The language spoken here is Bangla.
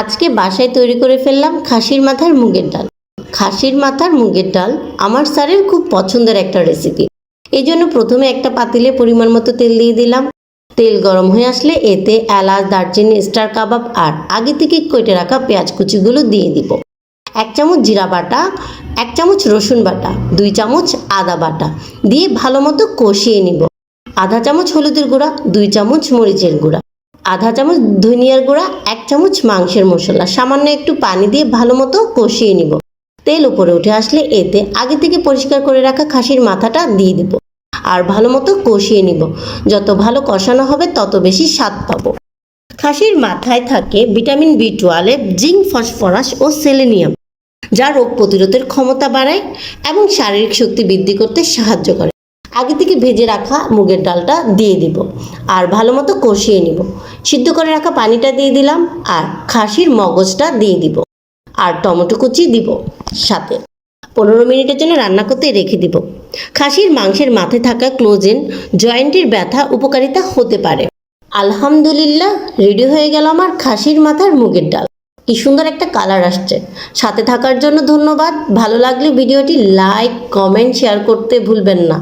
আজকে বাসায় তৈরি করে ফেললাম খাসির মাথার মুগের ডাল। খাসির মাথার মুগের ডাল আমার স্যারের খুব পছন্দের একটা রেসিপি এই জন্য প্রথমে একটা পাতিলে পরিমাণ মতো তেল দিয়ে দিলাম। তেল গরম হয়ে আসলে এতে এলাচ, দারচিনি, স্টার কাবাব আর আগে থেকে কেটে রাখা পেঁয়াজ কুচিগুলো দিয়ে দিব। এক চামচ জিরা বাটা, এক চামচ রসুন বাটা, দুই চামচ আদা বাটা দিয়ে ভালো মতো কষিয়ে নিব। আধা চামচ হলুদের গুঁড়া, দুই চামচ মরিচের গুঁড়া। আধা চামচ ধনিয়ার গুঁড়া, এক চামচ মাংসের মশলা। সামান্য একটু পানি দিয়ে ভালো মতো কষিয়ে নিব। তেল উপরে উঠে আসলে এতে আগে থেকে পরিষ্কার করে রাখা খাসির মাথাটা দিয়ে দিব আর ভালো মতো কষিয়ে নিব। যত ভালো কষানো হবে, তত বেশি স্বাদ পাবো। খাসির মাথায় থাকে vitamin B twelve, zinc, phosphorus ও সেলেনিয়াম, যা রোগ প্রতিরোধের ক্ষমতা বাড়ায় এবং শারীরিক শক্তি বৃদ্ধি করতে সাহায্য করে। আগে থেকে ভেজে রাখা মুগের ডালটা দিয়ে দিব। আর ভালো মতো কষিয়ে নিব। সিদ্ধ করে রাখা পানিটা দিয়ে দিলাম আর খাসির মগজটা দিয়ে দিব। আর টমেটো কুচি দিব সাথে। পনেরো মিনিটের জন্য রান্না করতে রেখে দিব। খাসির মাংসের মাথায় থাকা ক্লোজেন জয়েন্টের ব্যথা উপকারিতা হতে পারে। আলহামদুলিল্লাহ, রেডি হয়ে গেল আমার খাসির মাথার মুগের ডাল। কি সুন্দর একটা কালার আসছে। সাথে থাকার জন্য ধন্যবাদ। ভালো লাগলে ভিডিওটি লাইক, কমেন্ট, শেয়ার করতে ভুলবেন না।